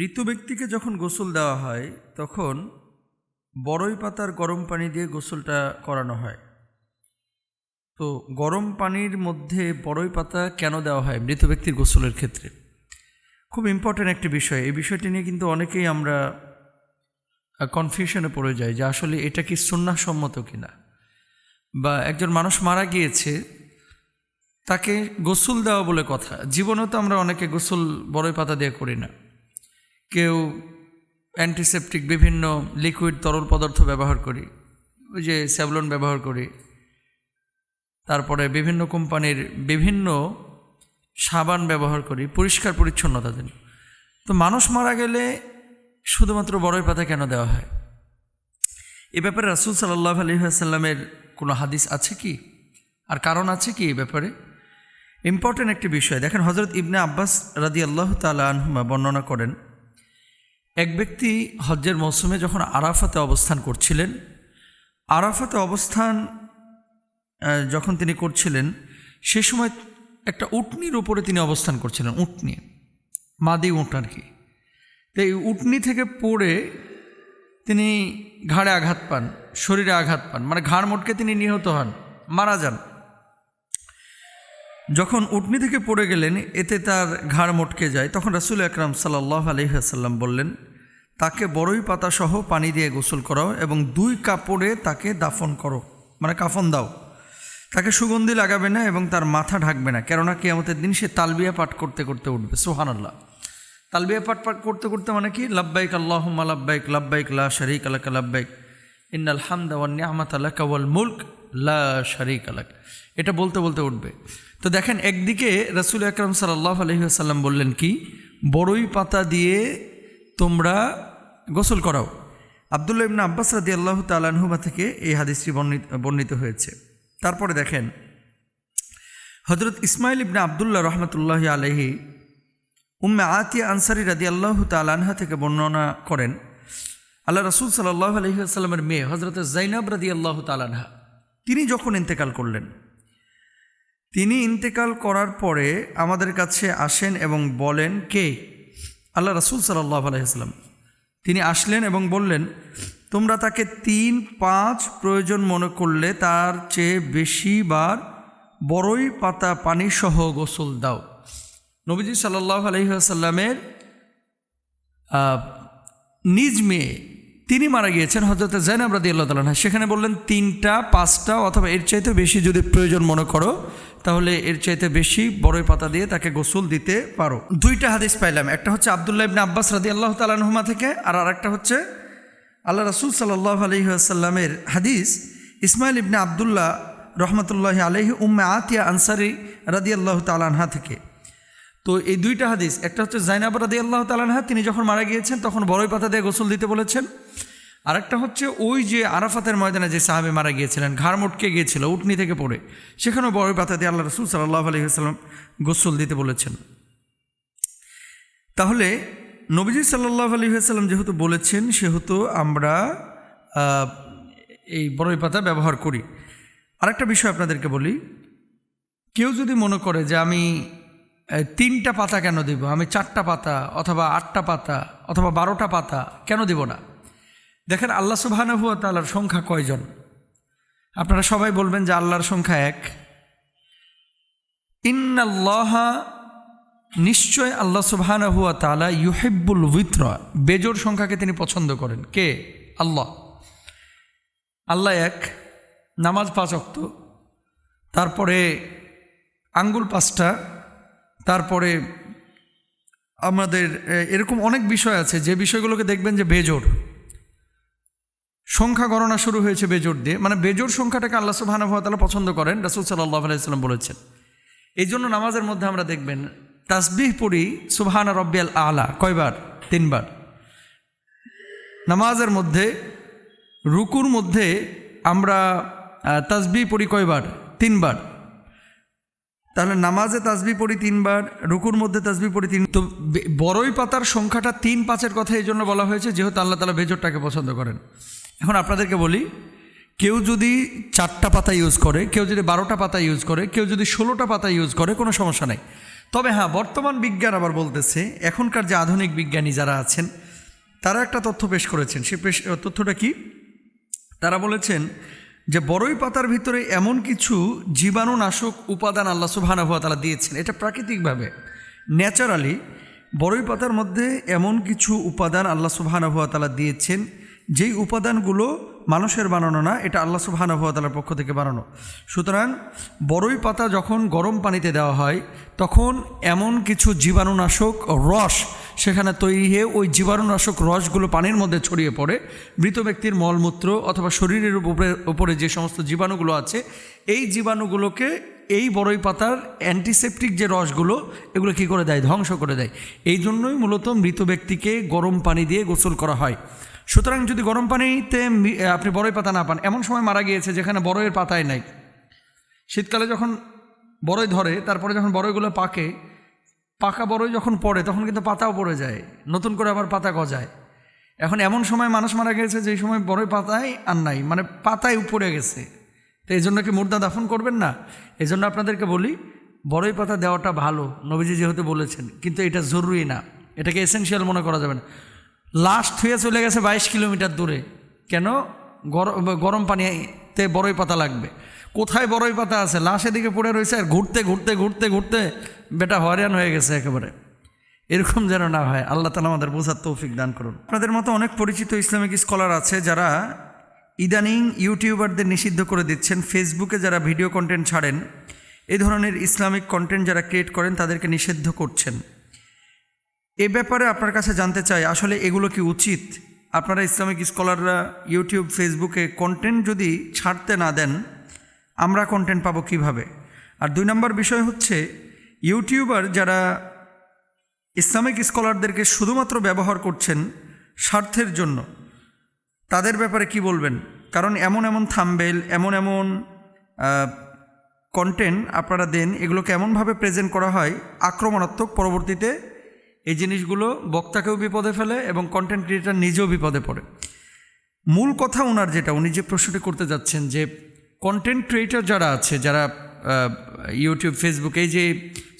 মৃত ব্যক্তিকে যখন গোসল দেওয়া হয়, তখন বড়ই পাতার গরম পানি দিয়ে গোসলটা করানো হয়। তো গরম পানির মধ্যে বড়ই পাতা কেন দেওয়া হয় মৃত ব্যক্তির গোসলের ক্ষেত্রে? খুব ইম্পর্ট্যান্ট একটি বিষয়। এই বিষয়টি নিয়ে কিন্তু অনেকেই আমরা কনফিউশনে পড়ে যাই যে আসলে এটা কি সুন্নাসম্মত কিনা? বা একজন মানুষ মারা গিয়েছে, তাকে গোসল দেওয়া বলে কথা। জীবনেও তো আমরা অনেকে গোসল বড়ই পাতা দিয়ে করি না। কেউ অ্যান্টিসেপটিক বিভিন্ন লিকুইড তরল পদার্থ ব্যবহার করি, ওই যে স্যাভলন ব্যবহার করি। তারপরে বিভিন্ন কোম্পানির বিভিন্ন সাবান ব্যবহার করি, পরিষ্কার পরিচ্ছন্নতার জন্য। তো মানুষ মারা গেলে শুধুমাত্র বড়ই পাতা কেন দেওয়া হয়? এ ব্যাপারে রাসুল সাল্লাহ আলী আসাল্লামের কোনো হাদিস আছে কি? আর কারণ আছে কি এ ব্যাপারে? ইম্পর্ট্যান্ট একটি বিষয়। দেখেন হজরত ইবনে আব্বাস রাদি আল্লাহ তালা আনহুমা বর্ণনা করেন এক ব্যক্তি হজ্জের মৌসুমে যখন আরাফাতে অবস্থান করছিলেন, আরাফাতে অবস্থান যখন তিনি করছিলেন, সে সময় একটা উটনির উপরে তিনি অবস্থান করছিলেন, উটনি, মাদি উট আর কি। তো এই উটনি থেকে পড়ে তিনি ঘাড়ে আঘাত পান, শরীরে আঘাত পান মানে ঘাড় মোটকে তিনি নিহত হন, মারা যান। যখন উটনি থেকে পড়ে গেলেন, এতে তার ঘাড় মটকে যায়, তখন রাসুল আকরাম সাল্লাহ আলহিহাসাল্লাম বললেন, তাকে বড়ই পাতা সহ পানি দিয়ে গোসল করাও এবং দুই কাপড়ে তাকে দাফন করো মানে কাফন দাও। তাকে সুগন্ধি লাগাবে না এবং তার মাথা ঢাকবে না, কেননা কেয়ামতের দিন সে তালবিয়া পাঠ করতে করতে উঠবে। সোহান আল্লাহ তালবিয়া পাঠ পাঠ করতে করতে মানে কি? লাব্বাইক আল্লাহুম্মা লাব্বাইক লাব্বাইক লা শারিক আলাকা লাব্বাইক, ইন্নাল হামদা ওয়ান নিয়ামাত আলাকা ওয়াল মুলক। লা আলাক এটা বলতে বলতে উঠবে। তো দেখেন, একদিকে রাসূল আকরাম সাল্লাহ আলাইহি ওয়াসাল্লাম বললেন কি? বড়ই পাতা দিয়ে তোমরা গোসল করাও। আবদুল্লাহ ইবনা আব্বাস রাদি আল্লাহ তালানহুমা থেকে এই হাদিসটি বর্ণিত বর্ণিত হয়েছে। তারপরে দেখেন হজরত ইসমাইল ইবনা আবদুল্লাহ রহমতুল্লাহ আলহি উম্মে আতিয়া আনসারি রাদি আল্লাহ তালানহা থেকে বর্ণনা করেন, আল্লাহ রসুল সাল্লাহ আলহিহাস্লামের মেয়ে হজরত জাইনাব রাদি আল্লাহ তালানহা তিনি যখন ইন্তেকাল করলেন, তিনি ইন্তেকাল করার পরে আমাদের কাছে আসেন এবং বলেন, কে? আল্লাহ রসুল সাল্লাহ আলহিহাস্লাম তিনি আসলেন এবং বললেন, তোমরা তাকে তিন পাঁচ প্রয়োজন মনে করলে তার চেয়ে বেশি বার বড়ই পাতা পানি সহ গোসল দাও। নবীজি সাল্লাহ আলহিহাসাল্লামের নিজ মেয়ে তিনি মারা গিয়েছেন হজরত জাইনাব রাদি আল্লাহ তালা সেখানে বললেন, তিনটা, পাঁচটা অথবা এর চাইতে বেশি যদি প্রয়োজন মনে করো, তাহলে এর চাইতে বেশি বড়ই পাতা দিয়ে তাকে গোসল দিতে পারো। দুইটা হাদিস পাইলাম, একটা হচ্ছে আবদুল্লাহ ইবনে আব্বাস রাদি আল্লাহ তালানহুমা থেকে, আর আরেকটা হচ্ছে আল্লাহ রসুল সাল্লাহ আলহিহাসাল্লামের হাদিস, ইসমাইল ইবনে আবদুল্লাহ রহমতুল্লাহ আলহি উম্মে আতিয়া আনসারি রাদি আল্লাহ তালানহা থেকে। তো এই দুইটা হাদিস, একটা হচ্ছে জাইনাব রাদি আল্লাহ তালানহা তিনি যখন মারা গিয়েছেন তখন বড়ই পাতা দিয়ে গোসল দিতে বলেছেন। আরেকটা হচ্ছে ওই যে আরাফাতের ময়দানে যে সাহাবি মারা গিয়েছিলেন, ঘাড় মটকে গিয়েছিল উটনি থেকে পড়ে, সেখানেও বড়ই পাতা দিয়ে আল্লাহ রসুল সাল্লাহ আলহিহাস্লাম গোসল দিতে বলেছেন। তাহলে নবীজি সাল্লাহ আলহিহাস্লাম যেহেতু বলেছেন, সেহেতু আমরা এই বড়ই পাতা ব্যবহার করি। আরেকটা বিষয় আপনাদেরকে বলি, কেউ যদি মনে করে যে আমি তিনটা পাতা কেন দিব? আমি চারটা পাতা অথবা আটটা পাতা অথবা বারোটা পাতা কেন দিব না? দেখেন, আল্লাহ সুবাহানহুয়া তাল্লার সংখ্যা কয়জন? আপনারা সবাই বলবেন যে আল্লাহর সংখ্যা এক। ইন্নাল্লাহা, নিশ্চয় আল্লাহ সুবাহানহুয়া তালা ইউহিব্বুল উইত্র বেজোর সংখ্যাকে তিনি পছন্দ করেন। কে? আল্লাহ। আল্লাহ এক, নামাজ পাঁচ অক্ত তারপরে আঙ্গুল পাঁচটা তারপরে আমাদের এরকম অনেক বিষয় আছে যে বিষয়গুলোকে দেখবেন যে বেজোর সংখ্যা গণনা শুরু হয়েছে বেজোর দিয়ে। মানে বেজোর সংখ্যাটাকে আল্লাহ সুবাহানুভাতালা পছন্দ করেন, রাসুল সাল্লাহ আলাইসাল্লাম বলেছেন। এই জন্য নামাজের মধ্যে আমরা দেখবেন, তাসবিহ পড়ি, সুবহানা রব্বিয়াল আলা, কয়বার? তিনবার। নামাজের মধ্যে, রুকুর মধ্যে আমরা তাসবিহ পড়ি কয়বার? তিনবার। তাহলে নামাজে তাসবি পড়ি তিনবার, রুকুর মধ্যে তাসবি পড়ি তিন তো বড়ই পাতার সংখ্যাটা তিন পাঁচের কথা এই জন্য বলা হয়েছে, যেহেতু আল্লাহ তালা বেজরটাকে পছন্দ করেন। এখন আপনাদেরকে বলি, কেউ যদি চারটা পাতা ইউজ করে, কেউ যদি বারোটা পাতা ইউজ করে, কেউ যদি ষোলোটা পাতা ইউজ করে, কোনো সমস্যা নেই। তবে হ্যাঁ বর্তমান বিজ্ঞান আবার বলতেছে, এখনকার যে আধুনিক বিজ্ঞানী যারা আছেন, তারা একটা তথ্য পেশ করেছেন। সে পেশ তথ্যটা কি? তারা বলেছেন যে বড়ই পাতার ভিতরে এমন কিছু জীবাণুনাশক উপাদান আল্লাহ তাআলা দিয়েছেন, এটা প্রাকৃতিকভাবে। ন্যাচারালি বড়ই পাতার মধ্যে এমন কিছু উপাদান আল্লাহ তাআলা দিয়েছেন, যেই উপাদানগুলো মানুষের বানানো না, এটা আল্লাহ তাআলার পক্ষ থেকে বানানো। সুতরাং বড়ই পাতা যখন গরম পানিতে দেওয়া হয়, তখন এমন কিছু জীবাণুনাশক রস সেখানে তৈরি হয়ে ওই জীবাণুনাশক রসগুলো পানির মধ্যে ছড়িয়ে পড়ে। মৃত ব্যক্তির মলমূত্র অথবা শরীরের উপরে ওপরে যে সমস্ত জীবাণুগুলো আছে, এই জীবাণুগুলোকে এই বড়ই পাতার অ্যান্টিসেপটিক যে রসগুলো, এগুলো কী করে দেয়? ধ্বংস করে দেয়। এই জন্যই মূলত মৃত ব্যক্তিকে গরম পানি দিয়ে গোসল করা হয়। সুতরাং যদি গরম পানিতে আপনি বড়ই পাতা না পান, এমন সময় মারা গিয়েছে যেখানে বড়ইয়ের পাতায় নাই। শীতকালে যখন বড়ই ধরে, তারপরে যখন বড়ইগুলো পাকে পাকা বড়ই যখন পড়ে, তখন কিন্তু পাতাও পড়ে যায়। নতুন করে আবার পাতা গজায়। এখন এমন সময় মানুষ মারা গেছে যে সময় বড়ই পাতায় আর নাই মানে পাতায় উপরে গেছে। তো এই জন্য কি মুর্দা দাফন করবেন না? এই জন্য আপনাদেরকে বলি, বড়ই পাতা দেওয়াটা ভালো, নবীজি যেহেতু বলেছেন, কিন্তু এটা জরুরি না। এটাকে এসেনশিয়াল মনে করা যাবে না। লাস্ট হয়ে চলে গেছে বাইশ কিলোমিটার দূরে। কেন? গরম গরম পানিতে বড়ই পাতা লাগবে। কোথায় বড়ই পাতা আছে? লাশ এদিকে পড়ে রয়েছে আর ঘুরতে ঘুরতে ঘুরতে ঘুরতে বেটা হয়রান হয়ে গেছে একেবারে। এরকম যেন না হয়। আল্লাহ তালা আমাদের বোঝার তৌফিক দান করুন। আপনাদের মতো অনেক পরিচিত ইসলামিক স্কলার আছে যারা ইদানিং ইউটিউবারদের নিষিদ্ধ করে দিচ্ছেন। ফেসবুকে যারা ভিডিও কন্টেন্ট ছাড়েন, এ ধরনের ইসলামিক কন্টেন্ট যারা ক্রিয়েট করেন, তাদেরকে নিষিদ্ধ করছেন। এ ব্যাপারে আপনার কাছে জানতে চাই, আসলে এগুলো কি উচিত? আপনারা ইসলামিক স্কলাররা ইউটিউব, ফেসবুকে কন্টেন্ট যদি ছাড়তে না দেন আমরা কন্টেন্ট পাবো কীভাবে? আর দুই নম্বর বিষয় হচ্ছে ইউটিউবার যারা ইসলামিক স্কলারদেরকে শুধুমাত্র ব্যবহার করছেন স্বার্থের জন্য, তাদের ব্যাপারে কি বলবেন? কারণ এমন এমন থাম্বেল, এমন এমন কন্টেন্ট আপনারা দেন এগুলোকে এমনভাবে প্রেজেন্ট করা হয়, আক্রমণাত্মক পরবর্তীতে এই জিনিসগুলো বক্তাকেও বিপদে ফেলে এবং কন্টেন্ট ক্রিয়েটার নিজেও বিপদে পড়ে। মূল কথা ওনার যেটা, উনি যে প্রশ্নটি করতে যাচ্ছেন যে কন্টেন্ট ক্রিয়েটর যারা আছে, যারা ইউটিউব ফেসবুক এই যে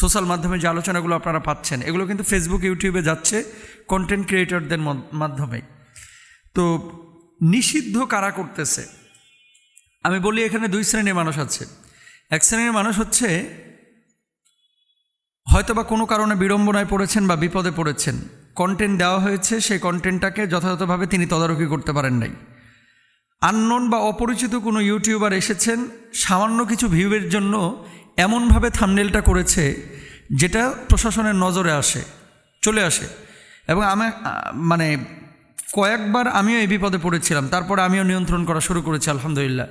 সোশ্যাল মাধ্যমে যে আলোচনাগুলো আপনারা পাচ্ছেন, এগুলো কিন্তু ফেসবুক ইউটিউবে যাচ্ছে কন্টেন্ট ক্রিয়েটরদের মাধ্যমে। তো নিষিদ্ধ কারা করতেছে? আমি বলি এখানে দুই শ্রেণির মানুষ আছে। এক শ্রেণির মানুষ হচ্ছে হয়তো বা কোনো কারণে বিড়ম্বনায় পড়েছেন বা বিপদে পড়েছেন। কন্টেন্ট দেওয়া হয়েছে, সেই কন্টেন্টটাকে যথাযথভাবে তিনি তদারকি করতে পারেন নাই। আননোন বা অপরিচিত কোনো ইউটিউবার এসেছেন, সামান্য কিছু ভিউয়ের জন্য এমনভাবে থামনেলটা করেছে যেটা প্রশাসনের নজরে আসে, চলে আসে। এবং আমি মানে কয়েকবার আমিও এই বিপদে পড়েছিলাম, তারপরে আমিও নিয়ন্ত্রণ করা শুরু করেছি, আলহামদুলিল্লাহ।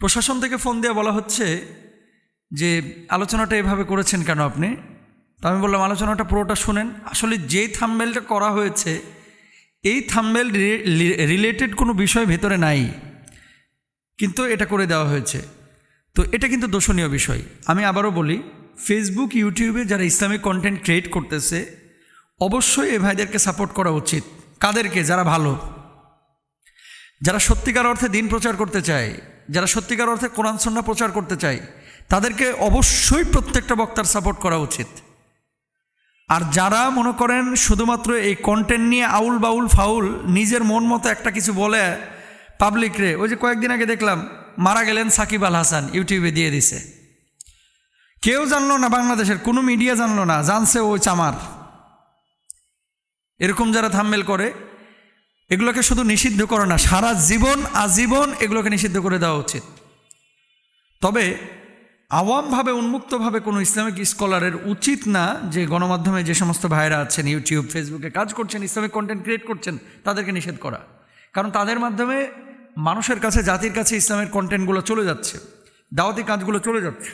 প্রশাসন থেকে ফোন দিয়ে বলা হচ্ছে যে, আলোচনাটা এভাবে করেছেন কেন আপনি? তো আমি বললাম, আলোচনাটা পুরোটা শুনেন। আসলে যেই থাম্বেলটা করা হয়েছে এই থাম্বেল রিলেটেড কোনো বিষয় ভেতরে নাই। কিন্তু এটা করে দেওয়া হয়েছে। তো এটা কিন্তু দোষণীয় বিষয়। আমি আবারও বলি ফেসবুক ইউটিউবে যারা ইসলামিক কন্টেন্ট ক্রিয়েট করতেছে, অবশ্যই এ ভাইদেরকে সাপোর্ট করা উচিত। কাদেরকে? যারা ভালো। যারা সত্যিকার অর্থে দিন প্রচার করতে চায়, যারা সত্যিকার অর্থে কোরআন সন্না প্রচার করতে চায়, তাদেরকে অবশ্যই প্রত্যেকটা বক্তার সাপোর্ট করা উচিত। আর যারা মনে করেন শুধুমাত্র এই কন্টেন্ট নিয়ে আউল বাউল ফাউল নিজের মন মতো একটা কিছু বলে পাবলিক রে, ওই যে কয়েকদিন আগে দেখলাম, মারা গেলেন সাকিব আল হাসান, ইউটিউবে দিয়ে দিছে। কেউ জানলো না, বাংলাদেশের কোনো মিডিয়া জানলো না, জানছে ওই চামার। এরকম যারা থাম্মেল করে, এগুলোকে শুধু নিষিদ্ধ করে না, সারা জীবন, আজীবন এগুলোকে নিষিদ্ধ করে দেওয়া উচিত। তবে আওয়ামভাবে, উন্মুক্তভাবে কোনো ইসলামিক স্কলারের উচিত না যে গণমাধ্যমে যে সমস্ত ভাইরা আছেন ইউটিউব ফেসবুকে কাজ করছেন, ইসলামিক কন্টেন্ট ক্রিয়েট করছেন, তাদেরকে নিষেধ করা। কারণ তাদের মাধ্যমে মানুষের কাছে, জাতির কাছে ইসলামের কন্টেন্টগুলো চলে যাচ্ছে, দাওয়াতি কাজগুলো চলে যাচ্ছে।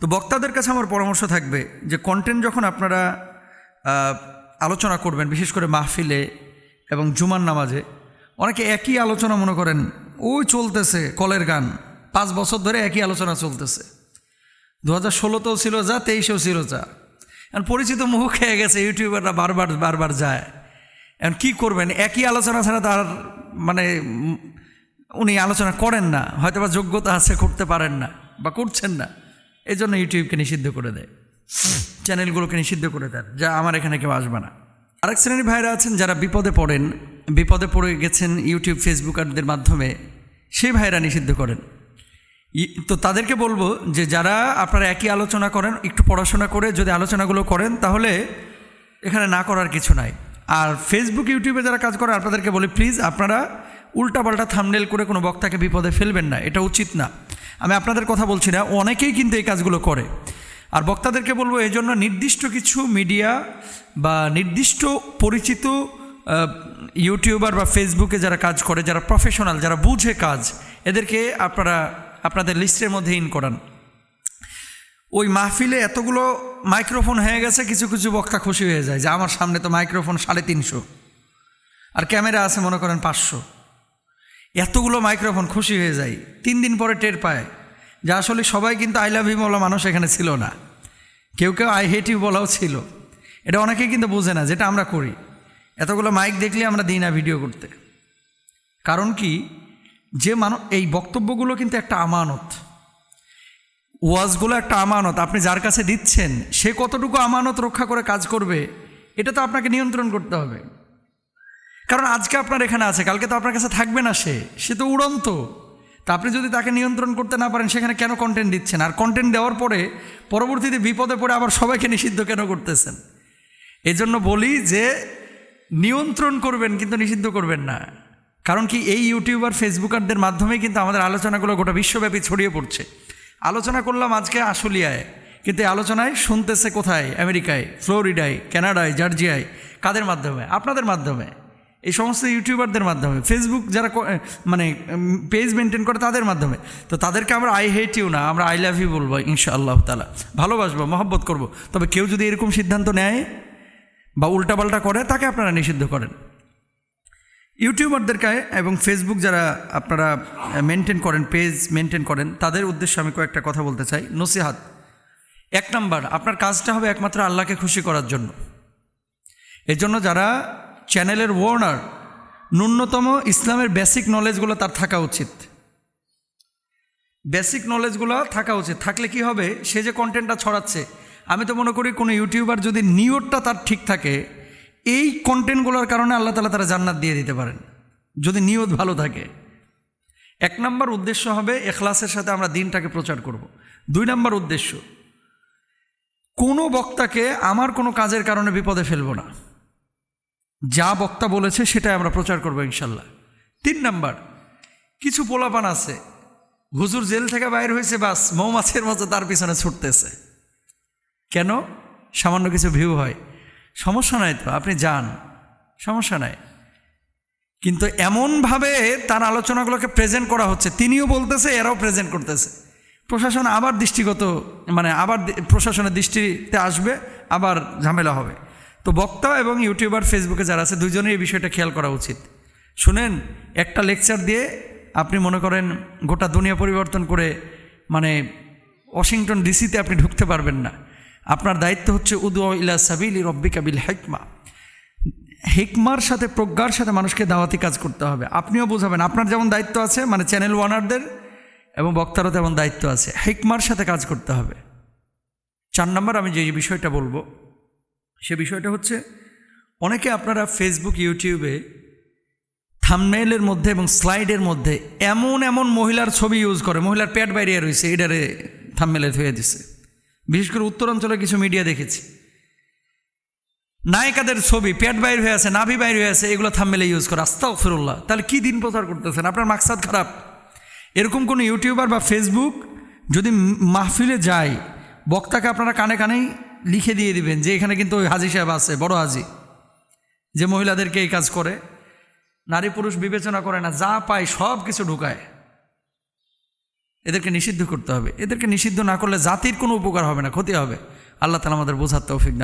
তো বক্তাদের কাছে আমার পরামর্শ থাকবে যে কন্টেন্ট যখন আপনারা আলোচনা করবেন, বিশেষ করে মাহফিলে এবং জুমার নামাজে, অনেকে একই আলোচনা মনে করেন, ওই চলতেছে, কলের গান। পাঁচ বছর ধরে একই আলোচনা চলতেছে। দু হাজার ষোলোতেও ছিল যা, তেইশেও ছিল যা। এখন পরিচিত মুখ খেয়ে গেছে, ইউটিউবাররা বারবার বারবার যায়। এখন কী করবেন? একই আলোচনা ছাড়া তার মানে উনি আলোচনা করেন না। হয়তো বা যোগ্যতা আছে, করতে পারেন না বা করছেন না। এই জন্য ইউটিউবকে নিষিদ্ধ করে দেয়। চ্যানেলগুলোকে নিষিদ্ধ করে দেন, যা আমার এখানে কেউ আসবে না। আরেক শ্রেণির ভাইরা আছেন যারা বিপদে পড়েন, বিপদে পড়ে গেছেন ইউটিউব ফেসবুকারদের মাধ্যমে, সেই ভাইরা নিষিদ্ধ করেন। তো তাদেরকে বলব যে যারা আপনারা একই আলোচনা করেন, একটু পড়াশোনা করে যদি আলোচনাগুলো করেন, তাহলে এখানে না করার কিছু নাই। আর ফেসবুক ইউটিউবে যারা কাজ করে, আপনাদেরকে বলি প্লিজ আপনারা উল্টাপাল্টা থামনেল করে কোনো বক্তাকে বিপদে ফেলবেন না, এটা উচিত না। আমি আপনাদের কথা বলছি না, অনেকেই কিন্তু এই কাজগুলো করে। আর বক্তাদেরকে বলব এই জন্য নির্দিষ্ট কিছু মিডিয়া বা নির্দিষ্ট পরিচিত ইউটিউবার বা ফেসবুকে যারা কাজ করে, যারা প্রফেশনাল যারা বুঝে কাজ, এদেরকে আপনারা আপনাদের লিস্টের মধ্যে ইন করান। ওই মাহফিলে এতগুলো মাইক্রোফোন হয়ে গেছে, কিছু কিছু বক্তা খুশি হয়ে যায় যে, আমার সামনে তো মাইক্রোফোন সাড়ে তিনশো আর ক্যামেরা আছে মনে করেন পাঁচশো। এতগুলো মাইক্রোফোন খুশি হয়ে যায়, তিন দিন পরে টের পায় যে, আসলে সবাই কিন্তু আই লাভ ইউ বলা মানুষ এখানে ছিল না। কেউ কেউ আই হেট ইউ বলাও ছিল। এটা অনেকেই কিন্তু বোঝে না যেটা আমরা করি। এতগুলো মাইক দেখলে আমরা দিই না ভিডিও করতে। কারণ কি? যে মানুষ এই বক্তব্যগুলো কিন্তু একটা আমানত। ওয়াজগুলো একটা আমানত। আপনি যার কাছে দিচ্ছেন, সে কতটুকু আমানত রক্ষা করে কাজ করবে, এটা তো আপনাকে নিয়ন্ত্রণ করতে হবে। কারণ আজকে আপনার এখানে আছে, কালকে তো আপনার কাছে থাকবে না সে সে তো উড়ন্ত। তা আপনি যদি তাকে নিয়ন্ত্রণ করতে না পারেন, সেখানে কেন কন্টেন্ট দিচ্ছেন? আর কন্টেন্ট দেওয়ার পরে পরবর্তীতে বিপদে পড়ে আবার সবাইকে নিষিদ্ধ কেন করতেছেন? এই জন্য বলি যে, নিয়ন্ত্রণ করবেন কিন্তু নিষিদ্ধ করবেন না। কারণ কি এই ইউটিউবার, ফেসবুকারদের মাধ্যমেই কিন্তু আমাদের আলোচনাগুলো গোটা বিশ্বব্যাপী ছড়িয়ে পড়ছে। আলোচনা করলাম আজকে আশুলিয়ায়, কিন্তু এই আলোচনায় শুনতেছে কোথায়? আমেরিকায়, ফ্লোরিডায়, কানাডায়, জর্জিয়ায়, কাদের মাধ্যমে? আপনাদের মাধ্যমে। এই সমস্ত ইউটিউবারদের মাধ্যমে। ফেসবুক যারা মানে পেজ মেনটেন করে তাদের মাধ্যমে। তো তাদেরকে আমরা আই হেট ইউ না, আমরা আই লাভ ইউ বলব ইনশাআল্লাহ তালা ভালোবাসবো, মহব্বত করব। তবে কেউ যদি এরকম সিদ্ধান্ত নেয় বা উল্টাপাল্টা করে, তাকে আপনারা নিষিদ্ধ করেন। ইউটিউবারদেরকে এবং ফেসবুক যারা আপনারা মেনটেন করেন পেজ মেনটেন করেন, তাদের উদ্দেশ্যে আমি কয়েকটা কথা বলতে চাই। নসিহাত। এক নাম্বার, আপনার কাজটা হবে একমাত্র আল্লাহকে খুশি করার জন্য। এর জন্য যারা চ্যানেলের ওনার ন্যূনতম ইসলামের বেসিক নলেজগুলো তার থাকা উচিত। বেসিক নলেজগুলো থাকা উচিত। থাকলে কি হবে? সে যে কন্টেন্টটা ছড়াচ্ছে, আমি তো মনে করি কোনো ইউটিউবার যদি নিয়তটা তার ঠিক থাকে এই কন্টেন্টগুলোর কারণে আল্লাহ তালা তারা জান্নাত দিয়ে দিতে পারেন। যদি নিয়ত ভালো থাকে। এক নম্বর উদ্দেশ্য হবে এখলাসের সাথে আমরা দিনটাকে প্রচার করব। দুই নম্বর উদ্দেশ্য, কোনো বক্তাকে আমার কোনো কাজের কারণে বিপদে ফেলব না। যা বক্তা বলেছে সেটাই আমরা প্রচার করব ইনশাল্লাহ তিন নাম্বার, কিছু পোলাপান আছে, হুজুর জেল থেকে বাইর হয়েছে, বাস মৌমাছির মতো তার পিছনে ছুটতেছে। কেন? সামান্য কিছু ভিউ হয়। সমস্যা নাই তো, আপনি যান। সমস্যা নাই। কিন্তু এমনভাবে তার আলোচনাগুলোকে প্রেজেন্ট করা হচ্ছে, তিনিও বলতেছে, এরাও প্রেজেন্ট করতেছে। প্রশাসন আবার দৃষ্টিগত মানে আবার প্রশাসনের দৃষ্টিতে আসবে, আবার ঝামেলা হবে। তো বক্তা এবং ইউটিউবার ফেসবুকে যারা আছে, দুজনেই এই বিষয়টা খেয়াল করা উচিত। শুনেন, একটা লেকচার দিয়ে আপনি মনে করেন গোটা দুনিয়া পরিবর্তন করে মানে ওয়াশিংটন ডিসিতে আপনি ঢুকতে পারবেন না। আপনার দায়িত্ব হচ্ছে উদু ইলা সাবিলি রব্বিকা বিল হেকমা। হেকমার সাথে, প্রজ্ঞার সাথে মানুষকে দাওয়াতি কাজ করতে হবে। আপনিও বোঝাবেন, আপনার যেমন দায়িত্ব আছে মানে চ্যানেল ওয়ানারদের এবং বক্তারও তেমন দায়িত্ব আছে। হিকমার সাথে কাজ করতে হবে। চার নম্বর আমি যে বিষয়টা বলব, সে বিষয়টা হচ্ছে, অনেকে আপনারা ফেসবুক ইউটিউবে থামনেইলের মধ্যে এবং স্লাইডের মধ্যে এমন এমন মহিলার ছবি ইউজ করে, মহিলার পেট বাইরে রয়েছে এটারে থামমেলে ধুয়ে দিছে। বিশেষ করে উত্তরাঞ্চলে কিছু মিডিয়া দেখেছি। নায়িকাদের ছবি, পেট বাইর হয়ে আছে, নাভি বাইর হয়ে আছে, এগুলো থামমেলে ইউজ করে। আস্তাও ফিরুল্লাহ তাহলে কি দিন প্রচার করতেছেন? আপনার মাকসাদ খারাপ। এরকম কোনো ইউটিউবার বা ফেসবুক যদি মাহফিলে যায়, বক্তাকে আপনারা কানে কানেই লিখে দিয়ে দিবেন যে এখানে কিন্তু ওই হাজি সাহেব আছে, বড় হাজি, যে মহিলাদেরকে এই কাজ করে। নারী পুরুষ বিবেচনা করে না, যা পায় সব কিছু ঢুকায়। এদেরকে নিষিদ্ধ করতে হবে। এদেরকে নিষিদ্ধ না করলে জাতির কোনো উপকার হবে না, ক্ষতি হবে। আল্লাহ তালা আমাদের বোঝার তৌফিক দান